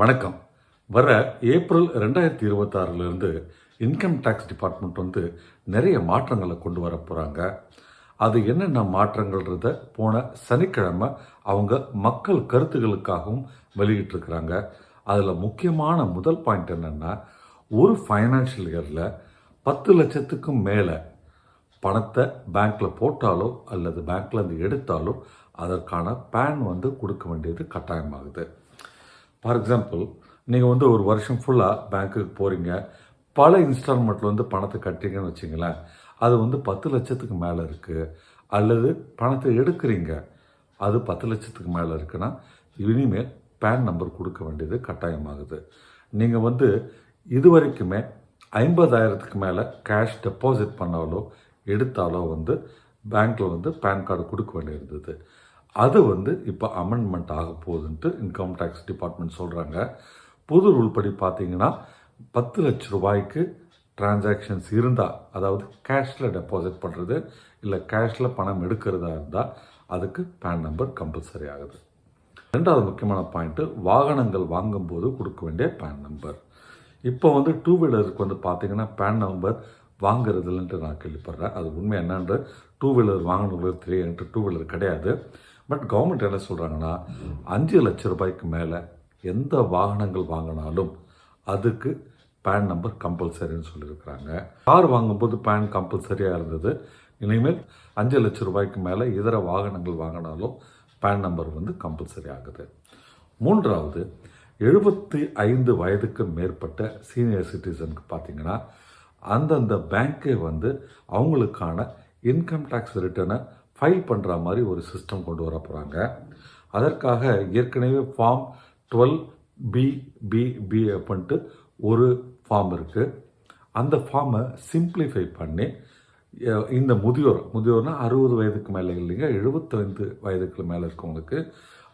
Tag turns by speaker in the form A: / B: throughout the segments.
A: வணக்கம். வர ஏப்ரல் ரெண்டாயிரத்தி இருபத்தாறுலேருந்து இன்கம் டேக்ஸ் டிபார்ட்மெண்ட் வந்து நிறைய மாற்றங்களை கொண்டு வர போகிறாங்க அது என்னென்ன மாற்றங்கள்ன்றத போன சனிக்கிழமை அவங்க மக்கள் கருத்துகளுக்காகவும் வெளியிட்டிருக்கிறாங்க. அதில் முக்கியமான முதல் பாயிண்ட் என்னென்னா ஒரு ஃபைனான்ஷியல் இயரில் பத்து லட்சத்துக்கும் மேலே பணத்தை பேங்க்கில் போட்டாலோ அல்லது பேங்க்கில் இருந்து எடுத்தாலோ அதற்கான பேன் வந்து கொடுக்க வேண்டியது கட்டாயமாகுது. ஃபார் எக்ஸாம்பிள் நீங்கள் வந்து ஒரு வருஷம் ஃபுல்லாக பேங்க்குக்கு போகிறீங்க பல இன்ஸ்டால்மெண்ட்டில் வந்து பணத்தை கட்டுறீங்கன்னு வச்சிங்களேன். அது வந்து பத்து லட்சத்துக்கு மேலே இருக்குது அல்லது பணத்தை எடுக்கிறீங்க. அது பத்து லட்சத்துக்கு மேலே இருக்குன்னா இனிமேல் பேன் நம்பர் கொடுக்க வேண்டியது கட்டாயமாகுது. நீங்கள் வந்து இது வரைக்குமே ஐம்பதாயிரத்துக்கு மேலே கேஷ் டெபாசிட் பண்ணாலோ எடுத்தாலோ வந்து பேங்க்கில் வந்து பேன் கார்டு கொடுக்க வேண்டியிருந்தது. அது வந்து இப்போ அமெண்ட்மெண்ட் ஆக போகுதுன்ட்டு இன்கம் டேக்ஸ் டிபார்ட்மெண்ட் சொல்கிறாங்க புது ரூல் படி பார்த்தீங்கன்னா பத்து லட்ச ரூபாய்க்கு டிரான்சாக்ஷன்ஸ் இருந்தால் அதாவது கேஷில் டெபாசிட் பண்ணுறது இல்லை கேஷில் பணம் எடுக்கிறதா இருந்தால் அதுக்கு பேன் நம்பர் கம்பல்சரி ஆகுது. ரெண்டாவது முக்கியமான பாயிண்ட்டு வாகனங்கள் வாங்கும்போது கொடுக்க வேண்டிய பேன் நம்பர் இப்போ வந்து டூ வீலருக்கு வந்து பார்த்தீங்கன்னா பேன் நம்பர் வாங்குறதுலன்ட்டு நான் கேள்விப்படுறேன். அது உண்மை என்னன்ற டூ வீலர் வாங்கினவங்களுக்கு தெரியும் டூ வீலர் கிடையாது. பட் கவர்மெண்ட் என்ன சொல்கிறாங்கன்னா அஞ்சு லட்ச ரூபாய்க்கு மேலே எந்த வாகனங்கள் வாங்கினாலும் அதுக்கு பேன் நம்பர் கம்பல்சரின்னு சொல்லியிருக்கிறாங்க. கார் வாங்கும்போது பேன் கம்பல்சரியாக இருந்தது. இனிமேல் அஞ்சு லட்ச ரூபாய்க்கு மேலே இதர வாகனங்கள் வாங்கினாலும் பேன் நம்பர் வந்து கம்பல்சரி ஆகுது. மூன்றாவது எழுபத்தி ஐந்து வயதுக்கு மேற்பட்ட சீனியர் சிட்டிசனுக்கு பார்த்தீங்கன்னா அந்தந்த பேங்க்கே வந்து அவங்களுக்கான இன்கம் டேக்ஸ் ரிட்டர்னை ஃபைல் பண்ணுற மாதிரி ஒரு சிஸ்டம் கொண்டு வர போகிறாங்க அதற்காக ஏற்கனவே form twelve B B B அப்படின்ட்டு ஒரு ஃபார்ம் இருக்குது அந்த ஃபார்மை சிம்பிளிஃபை பண்ணி இந்த முதியோர் முதியோர்னால் அறுபது வயதுக்கு மேலே இல்லைங்க எழுபத்தைந்து வயதுக்கு மேலே இருக்கவங்களுக்கு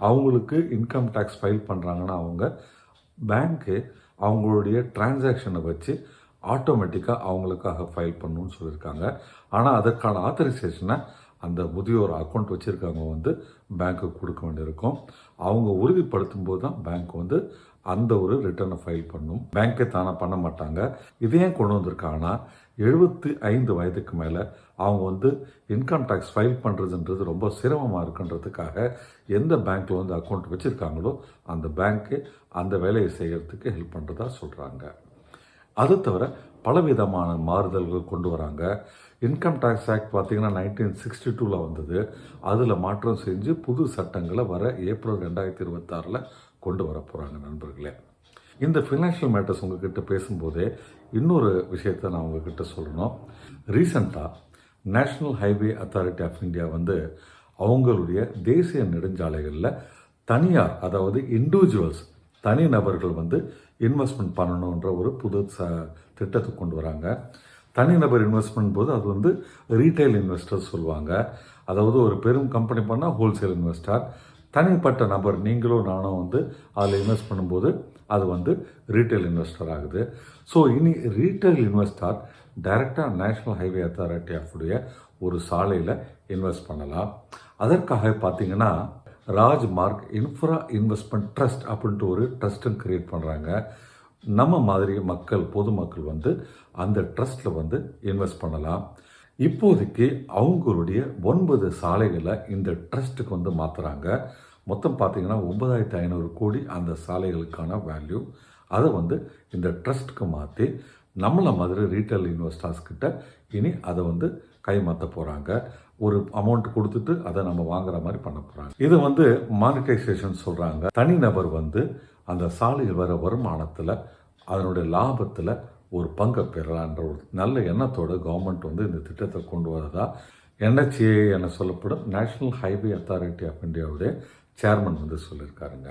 A: அவங்களுக்கு இன்கம் டேக்ஸ் ஃபைல் பண்ணுறாங்கன்னா அவங்க பேங்க்கு அவங்களுடைய டிரான்சாக்ஷனை வச்சு ஆட்டோமேட்டிக்காக அவங்களுக்காக ஃபைல் பண்ணணும்னு சொல்லியிருக்காங்க. ஆனால் அதற்கான ஆத்தரைசேஷனை அந்த முதியோர் அக்கௌண்ட் வச்சுருக்கவங்க வந்து பேங்க்குக்கு கொடுக்க வேண்டியிருக்கும். அவங்க உறுதிப்படுத்தும் போது தான் பேங்க் வந்து அந்த ஒரு ரிட்டர்னை ஃபைல் பண்ணும். பேங்க்கை தானே பண்ண மாட்டாங்க. இதையும் கொண்டு வந்திருக்காங்கன்னா எழுபத்தி ஐந்து வயதுக்கு மேலே அவங்க வந்து இன்கம் டேக்ஸ் ஃபைல் பண்ணுறதுன்றது ரொம்ப சிரமமாக இருக்குன்றதுக்காக எந்த பேங்க்கில் வந்து அக்கௌண்ட் வச்சுருக்காங்களோ அந்த பேங்க்கு அந்த வேலையை செய்கிறதுக்கு ஹெல்ப் பண்ணுறதா சொல்கிறாங்க அது தவிர பலவிதமான மாறுதல்கள் கொண்டு வராங்க. இன்கம் டேக்ஸ் ஆக்ட் பார்த்திங்கன்னா நைன்டீன் சிக்ஸ்டி டூவில் வந்தது. அதில் மாற்றம் செஞ்சு புது சட்டங்களை வர ஏப்ரல் ரெண்டாயிரத்தி இருபத்தாறில் கொண்டு வர போகிறாங்க நண்பர்களே. இந்த ஃபினான்ஷியல் மேட்டர்ஸ் உங்ககிட்ட பேசும்போதே இன்னொரு விஷயத்தை நான் உங்ககிட்ட சொல்லணும். ரீசண்டாக national highway authority of India வந்து அவங்களுடைய தேசிய நெடுஞ்சாலைகளில் தனியார் அதாவது இண்டிவிஜுவல்ஸ் தனிநபர்கள் வந்து இன்வெஸ்ட்மெண்ட் பண்ணணுன்ற ஒரு புது ச திட்டத்தை கொண்டு வராங்க. தனிநபர் இன்வெஸ்ட்மெண்ட் போது அது வந்து ரீட்டைல் இன்வெஸ்டர் சொல்லுவாங்க. அதாவது ஒரு பெரும் கம்பெனி பண்ணால் ஹோல்சேல் இன்வெஸ்டர் தனிப்பட்ட நபர் நீங்களும் நானும் வந்து அதில் இன்வெஸ்ட் பண்ணும்போது அது வந்து ரீட்டைல் இன்வெஸ்டர் ஆகுது. ஸோ இனி ரீட்டைல் இன்வெஸ்டர் டைரெக்டாக நேஷ்னல் ஹைவே அத்தாரிட்டி ஆஃப் உடைய ஒரு சாலையில் இன்வெஸ்ட் பண்ணலாம். அதற்காக பார்த்தீங்கன்னா ராஜ்மார்க் இன்ஃப்ரா இன்வெஸ்ட்மெண்ட் ட்ரஸ்ட் அப்படின்ட்டு ஒரு ட்ரஸ்ட்டும் கிரியேட் பண்ணுறாங்க நம்ம மாதிரி மக்கள் பொதுமக்கள் வந்து அந்த ட்ரஸ்ட்டில் வந்து இன்வெஸ்ட் பண்ணலாம். இப்போதைக்கு அவங்களுடைய ஒன்பது சாலைகளை இந்த ட்ரஸ்ட்டுக்கு வந்து மாற்றுறாங்க மொத்தம் பார்த்திங்கன்னா ஒன்பதாயிரத்தி ஐநூறு கோடி அந்த சாலைகளுக்கான வேல்யூ அதை வந்து இந்த ட்ரஸ்ட்டுக்கு மாற்றி நம்மளை மாதிரி ரீட்டைல் இன்வெஸ்டர்ஸ் கிட்ட இனி அதை வந்து கைமாற்ற போகிறாங்க ஒரு அமௌண்ட் கொடுத்துட்டு அதை நம்ம வாங்குற மாதிரி பண்ண போகிறாங்க இது வந்து மானிட்டைசேஷன் சொல்கிறாங்க தனிநபர் வந்து அந்த சாலையில் வர வருமானத்தில் அதனுடைய லாபத்தில் ஒரு பங்கை பெறலான்ற ஒரு நல்ல எண்ணத்தோட கவர்மெண்ட் வந்து இந்த திட்டத்தை கொண்டு வரதா என்ஹெச்ஏ என சொல்லப்படும் நேஷனல் ஹைவே அத்தாரிட்டி ஆஃப் இந்தியாவுடைய சேர்மன் வந்து சொல்லியிருக்காருங்க.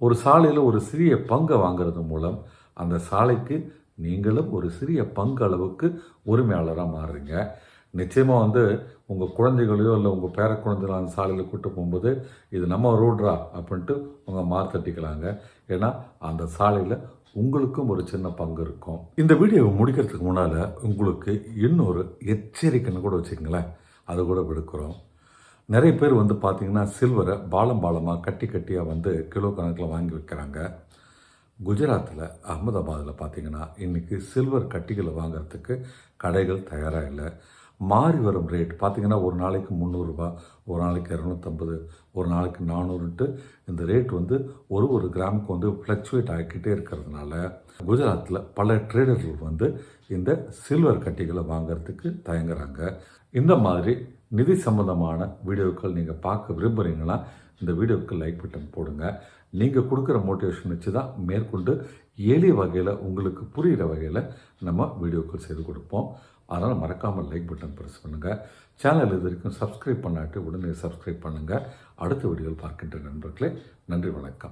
A: ஒரு சாலையில் ஒரு சிறிய பங்கை வாங்குறது மூலம் அந்த சாலைக்கு நீங்களும் ஒரு சிறிய பங்கு அளவுக்கு உரிமையாளராக மாறுறீங்க. நிச்சயமாக வந்து உங்கள் குழந்தைகளையோ இல்லை உங்கள் பேர குழந்தைகளோ அந்த சாலையில் கூட்டு போகும்போது இது நம்ம ரோட்ரா அப்படின்ட்டு உங்கள் மார்தட்டிக்கலாங்க ஏன்னா அந்த சாலையில் உங்களுக்கும் ஒரு சின்ன பங்கு இருக்கும். இந்த வீடியோவை முடிக்கிறதுக்கு முன்னால் உங்களுக்கு இன்னொரு எச்சரிக்கைன்னு கூட வச்சுக்கங்களேன். அதை கூட விடுக்கிறோம். நிறைய பேர் வந்து பார்த்திங்கன்னா சில்வரை பாலம் பாலமாக கட்டி கட்டியாக வந்து கிலோ கணக்கில் வாங்கி வைக்கிறாங்க. குஜராத்தில் அகமதாபாத்தில் பார்த்திங்கன்னா இன்றைக்கி சில்வர் கட்டிகளை வாங்குறதுக்கு கடைகள் தயாராக இல்லை. மாறி வரும் ரேட் பார்த்தீங்கன்னா ஒரு நாளைக்கு முந்நூறுரூபா ஒரு நாளைக்கு இரநூத்தம்பது ஒரு நாளைக்கு நானூறுன்ட்டு இந்த ரேட் வந்து ஒரு ஒரு கிராமுக்கு வந்து ஃப்ளக்சுவேட் ஆகிக்கிட்டே இருக்கிறதுனால குஜராத்தில் பல ட்ரேடர்கள் வந்து இந்த சில்வர் கட்டிகளை வாங்குறதுக்கு தயங்குறாங்க. இந்த மாதிரி நிதி சம்பந்தமான வீடியோக்கள் நீங்கள் பார்க்க விரும்புகிறீங்கன்னா இந்த வீடியோவுக்கு லைக் பட்டன் போடுங்க. நீங்கள் கொடுக்குற மோட்டிவேஷன் வச்சு தான் மேற்கொண்டு எளிய வகையில் உங்களுக்கு புரிகிற வகையில் நம்ம வீடியோக்கள் செய்து கொடுப்போம். அதனால் மறக்காமல் லைக் பட்டன் ப்ரெஸ் பண்ணுங்கள் சேனல் இது வரைக்கும் சப்ஸ்கிரைப் பண்ணாட்டு உடனே சப்ஸ்கிரைப் பண்ணுங்கள் அடுத்த வீடியோவில் பார்க்கின்ற நண்பர்களே நன்றி வணக்கம்.